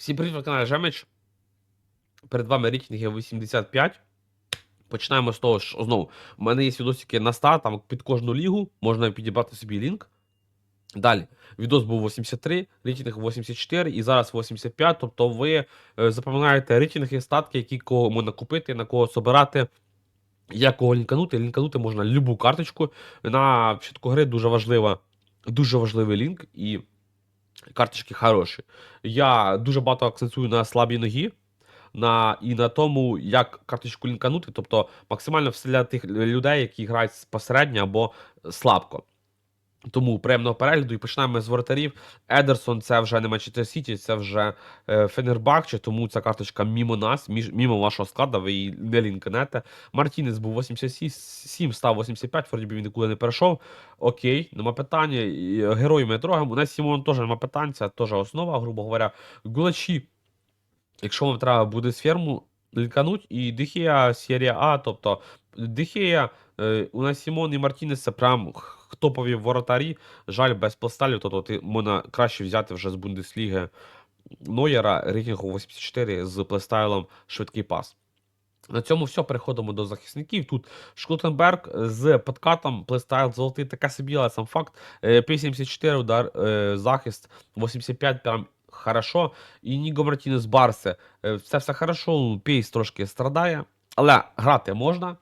Всім привіт на каналі Жемич. Перед вами рейтинги 85. Починаємо з того, що знову. У мене є відосики на 100, там під кожну лігу можна підібрати собі лінк. Далі, відос був 83, рейтинг 84 і зараз 85. Тобто ви е, запам'ятаєте рейтинги, статки, які кого можна купити, на кого собирати, як кого лінканути. Лінканути можна любу карточку. На початку гри дуже важлива, дуже важливий лінк і карточки хороші. Я дуже багато акцентую на слабій ногі. На, і на тому, як карточку лінканути, тобто максимально все для тих людей, які грають посередньо або слабко. Тому приємного перегляду і починаємо з воротарів. Едерсон це вже не Манчестер Сіті, це вже е, Фенербахче, тому ця карточка мімо нас, мімо вашого складу, ви її не лінканете. Мартінес був 87, став 85, вроді він нікуди не перейшов. Окей, нема питання. Е, Герої ми трогаємо. У нас Сімон теж нема питань, це теж основа, грубо говоря. Гулачі, якщо вам треба буде з ферму лінкануть, і Дехія серія А, тобто Дехія, е, у нас Сімон і Мартінес це прям топові воротарі. Жаль, без пласталів, тобто ти можна краще взяти вже з Бундесліги Нойера рейтингу 84 з плейстайлом швидкий пас. На цьому все. Переходимо до захисників. Тут Шклотенберг з подкатом, плейстайл золотий, таке собі, але сам факт. Е, P74 удар, е, захист, 85 прям хорошо. І Ніго Мартінес Барсе. Е, Це все хорошо, пейс трошки страдає, але грати можна.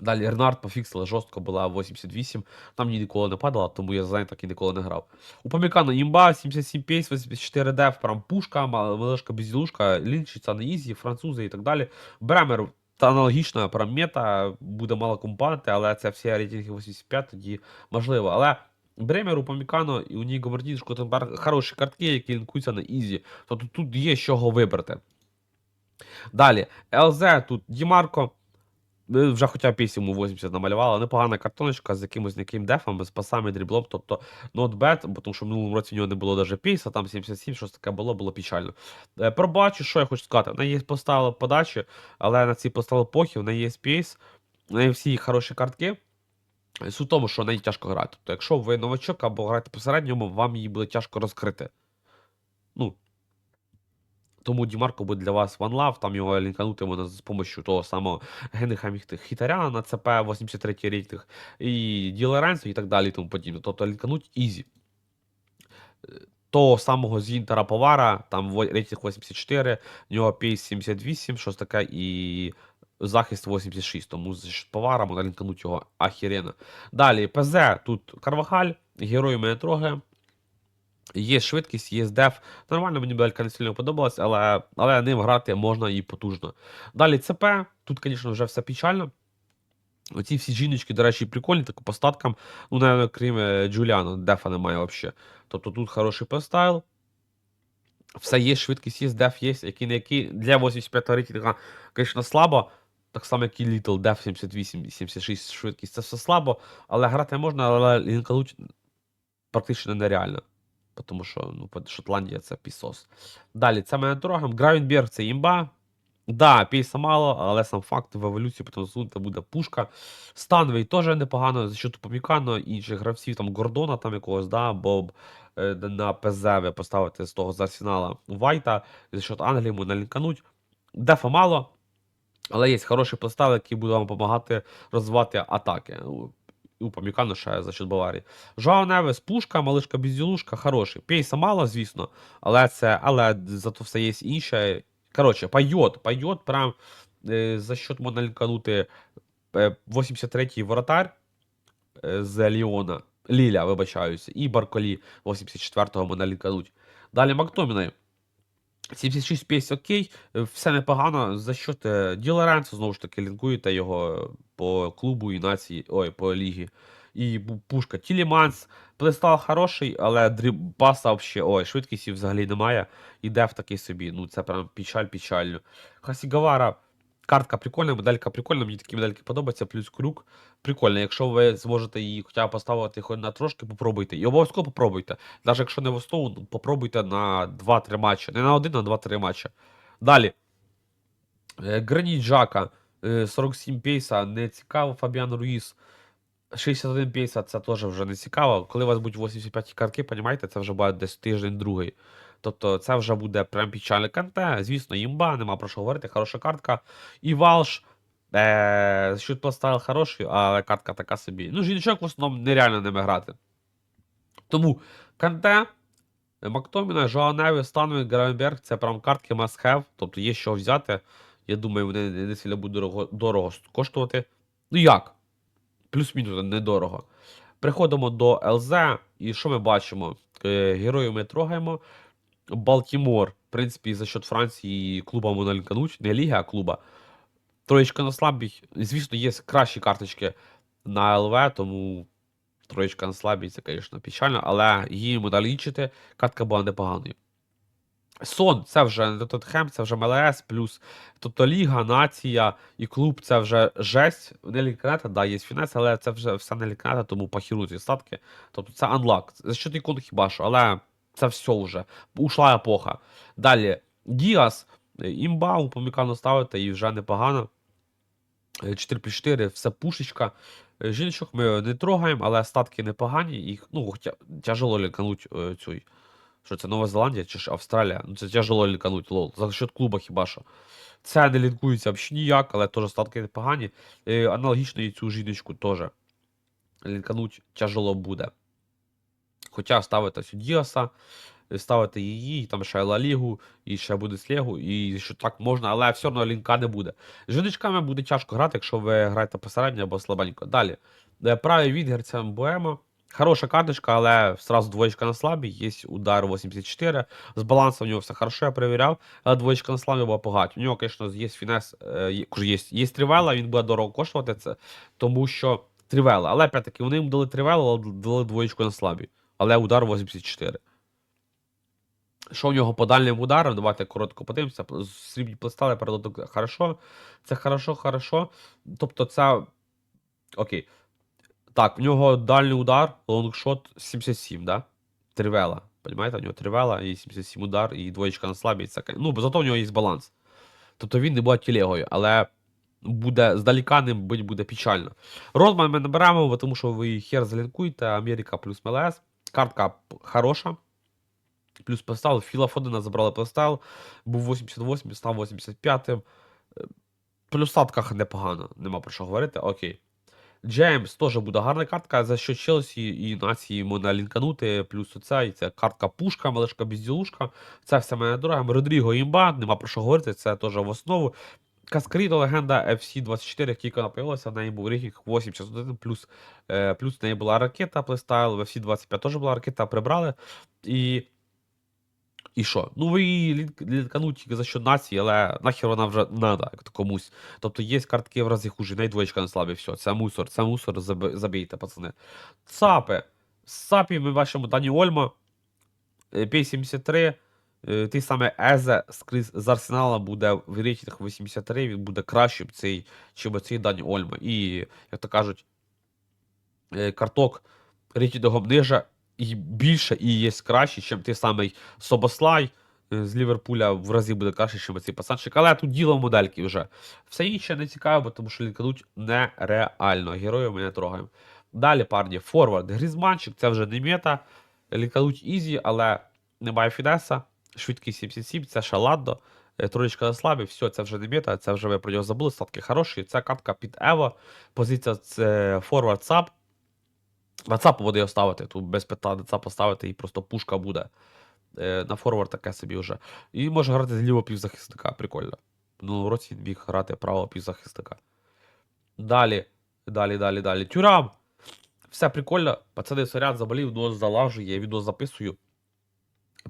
Далі Ернард пофіксила жорстко була 88. Там ні ніколи не падала, тому я за так і ніколи не грав. У Памікана імба, 77 пейс, 84 деф, прям пушка, малишка безділушка, лінчиця на ізі, французи і так далі. Бремер та аналогічна прям мета, буде мало кому але це всі рейтинги 85, тоді можливо. Але Бремер, у Памікано і у Ніго Мартін, Шкотенберг хороші картки, які лінкуються на ізі. Тобто тут є з чого вибрати. Далі, ЛЗ тут Дімарко. Е, Вже хоча б 8 80 намалювала. Непогана картоночка з якимось яким дефом, з пасами, дріблом, тобто not bad, бо тому що в минулому році в нього не було навіть пейса, там 77, щось таке було, було печально. Е, Пробачу, що я хочу сказати. В неї є поставили подачі, але на ці поставили похи, в неї є пейс, в неї всі хороші картки. Суть в тому, що в неї тяжко грати. Тобто, якщо ви новачок або граєте посередньому, вам її буде тяжко розкрити. Ну, тому Дімарко буде для вас Love, там його лінканути можна з допомогою того самого Генриха Хітаряна на ЦП 83 й рейтинг, і Ділеренсо і так далі, тому подібне. Тобто лінкануть ізі. Е, Того самого з Інтера Повара, там рейтинг 84, в нього пейс 78, щось таке, і захист 86, тому з Повара можна лінкануть його ахірена. Далі, ПЗ, тут Карвахаль, герой мене трогає. Є швидкість, є деф. Нормально, мені далька не сильно подобалась, але, але ним грати можна і потужно. Далі ЦП. Тут, звісно, вже все печально. Оці всі жіночки, до речі, прикольні, так по статкам. Ну, навіть, крім е, Джуліана, дефа немає взагалі. Тобто тут хороший постайл. Все є, швидкість є, деф є, який не який. Для 85 рейтинга, звісно, слабо. Так само, як і Little Def 78, 76 швидкість. Це все слабо, але грати можна, але лінкануть практично нереально. Тому що ну, Шотландія це пісос. Далі, це мене трогаємо. Гравенберг це імба. Да, пейса мало, але сам факт в еволюції потім засунути буде пушка. Станвей теж непогано, за счет Помікано, інших гравців, там Гордона там якогось, да, Боб е, на ПЗ ви поставити з того з арсенала Вайта, за счет Англії можна лінкануть. Дефа мало, але є хороший постав, який буде вам допомагати розвивати атаки. У- У ще за счет Баварії. Жоао Невес, пушка, малишка безділушка, хороший. Пейса мало, звісно, але це, але зато все є інше. Коротше, пайот, пайот, прям е, за счет можна лінканути е, 83-й воротар е, з Ліона, Ліля, вибачаюся, і Барколі 84-го можна лінкануть. Далі Мактомінай. 76 пейс окей, все непогано. За що е, Ді знову ж таки, лінкуєте його по клубу і нації, ой, по лігі. І пушка Тіліманс. плестал хороший, але дріб взагалі, ой, швидкості взагалі немає. І деф такий собі. Ну, це прям печаль печально. Хасігавара. Картка прикольна, медалька прикольна, мені такі медальки подобаються, плюс крюк. Прикольно, якщо ви зможете її хоча б поставити хоч на трошки, попробуйте. І обов'язково попробуйте. Навіть якщо не в основу, ну, попробуйте на 2-3 матчі. Не на один, а на 2-3 матчі. Далі. Е, Граніт Жака. е, 47 пейса, не цікаво. Фабіан Руїс. 61 пейса, це теж вже не цікаво. Коли у вас будуть 85 картки, понімаєте, це вже буде десь тиждень другий. Тобто це вже буде прям печальне канте. Звісно, імба, нема про що говорити, хороша картка. І Валш. Е, Щут поставив хороший, але картка така собі. Ну, жіночок в основному нереально ними грати. Тому Канте, Мактоміна, Жоаневі, Станові, Гравенберг це прям картки must have, тобто є що взяти. Я думаю, вони не не сильно будуть дорого, дорого коштувати. Ну як? Плюс-мінус недорого. Приходимо до ЛЗ, і що ми бачимо? Е, Героїв ми трогаємо. Балтімор, в принципі, за счет Франції клуба можна лінкануть, не ліга, а клуба. Троєчка на слабій. Звісно, є кращі карточки на ЛВ, тому троєчка на слабій, це, звісно, печально, але її можна лічити, картка була непоганою. Сон, це вже не Тоттенхем, це вже МЛС, плюс тобто Ліга, Нація і клуб це вже жесть. Не лінканета, да, є фінес, але це вже все не лінканета, тому похеруть ці статки. Тобто це анлак. За що ікон хіба що, але це все вже. Ушла епоха. Далі, Діас, імба, помікано ставити і вже непогано. Е, 4 плюс 4, все пушечка. Е, Жіночок ми не трогаємо, але статки непогані. Їх, ну, хоча тяжело лінкануть е, цю. Що це Нова Зеландія чи ж Австралія? Ну це тяжело лінкануть, лол. За счет клуба хіба що. Це не лінкується взагалі ніяк, але теж статки непогані. Е, аналогічно і цю жіночку теж. Лінкануть тяжело буде. Хоча ставити цю Діаса, ставити її, і там ще Ла Лігу, і ще буде Слегу, і що так можна, але все одно лінка не буде. З жіночками буде тяжко грати, якщо ви граєте посередньо або слабенько. Далі. Е, Правий відгер це Боема. Хороша карточка, але сразу двоєчка на слабій, є удар 84. З балансом у нього все хорошо, я перевіряв, але двоєчка на слабій була погать. У нього, звісно, є фінес, е, є, є, є тривела, він буде дорого коштувати це, тому що тривела. Але опять-таки вони йому дали тривелу, але дали двоєчку на слабій. Але удар 84. Що у нього по дальнім ударам? Давайте коротко подивимося. Срібні плестали передаток хорошо. Це хорошо, хорошо. Тобто, це. Окей. Так, в нього дальній удар, лонгшот 77, да? Тривела. Понимаєте, у нього тривела і 77 удар, і двоєчка на слабій. Це... Ну, зато в нього є баланс. Тобто він не буде тілегою, але буде здаліка ним буде печально. Розман ми наберемо, тому що ви хер залінкуєте, Америка плюс МЛС. Картка хороша. Плюс поставил. Філа Фодена забрали поставил. Був 88, став 85. Е, Плюс статках непогано, нема про що говорити. Окей. Джеймс теж буде гарна картка, за що Челсі і нації можна лінканути, плюс оця, і це картка пушка, малишка безділушка. Це все мене дорого. Родріго імба, нема про що говорити, це теж в основу. Каскаріна легенда FC24, як тільки вона появилася, в неї був рейтинг 8 81 плюс е, плюс в неї була ракета, плейстайл, в FC25 теж була ракета, прибрали. І і що? Ну ви її лінкануть тільки за що нації, але нахер вона вже надо комусь. Тобто є картки в разі хуже, навіть двоєчка на слабі, все, це мусор, це мусор, забійте, пацани. Цапи. З Цапів ми бачимо Дані Ольма е, 573. Е, ти саме Езе з Арсенала буде в рейтинг 83, він буде кращим, цей, чим цей Дані Ольма. І, як то кажуть, е, карток рейтингом ниже і більше і є краще, ніж ти самий Собослай е, з Ліверпуля в разі буде краще, ніж цей пацанчик. Але тут діло модельки вже. Все інше не цікаво, тому що лінкадуть нереально. Героїв ми не трогаємо. Далі, парні, форвард. Грізманчик, це вже не мета. Лінкадуть ізі, але немає Фінеса. Швидкий 77, це Шаладдо. Е, Троєчка на слабі, все, це вже не мета, це вже ви про нього забули, статки хороші. Це катка під Ево. Позиція це форвард САП. На ЦАП буде його ставити, тут без питань ЦАП поставити і просто пушка буде. Е, на форвард таке собі вже. І може грати з лівого півзахисника, прикольно. Ну, році він міг грати правого півзахисника. Далі, далі, далі, далі. Тюрам. Все прикольно. Пацани, сорян, заболів, нос залажу, я відео записую.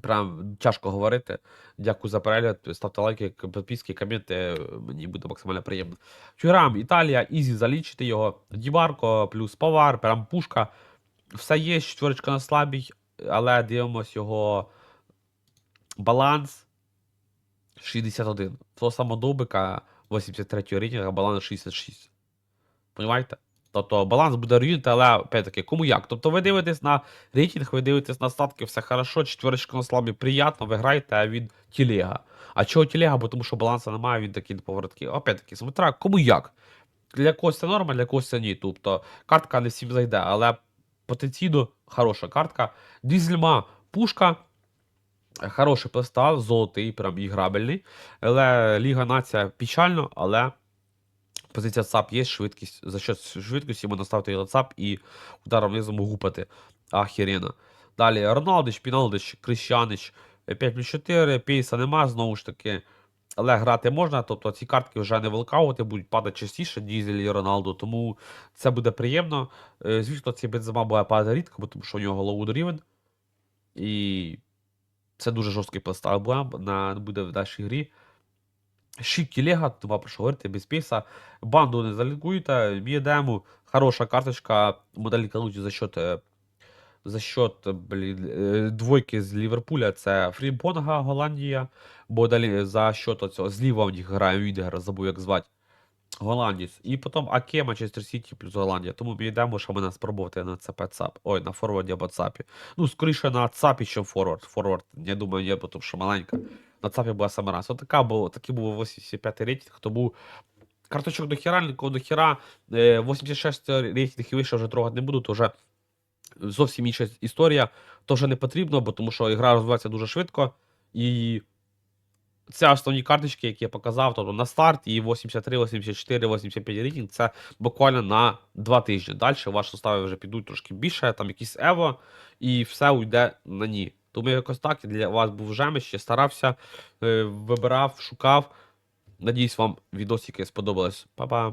Прям тяжко говорити. Дякую за перегляд. Ставте лайки, підписки, коменти. Мені буде максимально приємно. Тюрам, Італія, ізі залічити його. Діварко плюс повар, прям пушка. Все є, четверочка на слабій, але дивимось його баланс 61. Того самого Довбика 83 рейтинга, баланс 66. Понімаєте? Тобто баланс буде рівнити, але опять-таки, кому як. Тобто ви дивитесь на рейтинг, ви дивитесь на статки, все хорошо, четверочка на слабі, приємно, ви граєте, а він тілега. А чого тілега? Бо тому що балансу немає, він такий поворотки. Опять-таки, смотря, кому як. Для когось це норма, для когось це ні. Тобто картка не всім зайде, але потенційно хороша картка. Дізельма пушка. Хороший плейстайл, золотий, прям і грабельний. Але Ліга Нація печально, але позиція ЦАП є, швидкість. За що швидкості можна ставити і ЦАП і ударом низом гупати. Ахірена. Далі Роналдич, Піналдич, Крищанич, 5 плюс 4, пейса нема, знову ж таки. Але грати можна, тобто ці картки вже не велкаути, будуть падати частіше, Дізель і Роналду, тому це буде приємно. Е, Звісно, цей Бензема буде падати рідко, тому що у нього голову рівень. І це дуже жорсткий плейстайл буде, на, буде в нашій грі. Шик Лего, нема про що говорити, без пейса. Банду не залікуєте, Мієдему, хороша карточка, модель Калуті за счет, е, за счет блін, е, двойки з Ліверпуля, це Фрімпонга, Голландія, бо за счет оцього, зліва в них грає Відгер, забув як звати. Голландець. І потім АК, Манчестер Сіті плюс Голландія. Тому ми йдемо, що мене спробувати на ЦП ЦАП. Ой, на форварді або ЦАПі. Ну, скоріше на ЦАПі, ніж форвард. Форвард, я думаю, є, тому що маленька. На ЦАПі була саме раз. Отака була, такий був 85-й рейтинг, тому карточок до хіра, нікого до хіра. Е, 86 рейтинг і вище вже трогати не буду, то вже зовсім інша історія. То вже не потрібно, бо тому що гра розвивається дуже швидко. І це основні карточки, які я показав, тобто на старт і 83, 84, 85 рейтинг це буквально на 2 тижні. Далі ваші состави вже підуть трошки більше, там якісь ево, і все уйде на ні. Тому якось так для вас був жемище, старався, е, вибирав, шукав. Надіюсь, вам відосики сподобались. Па-па.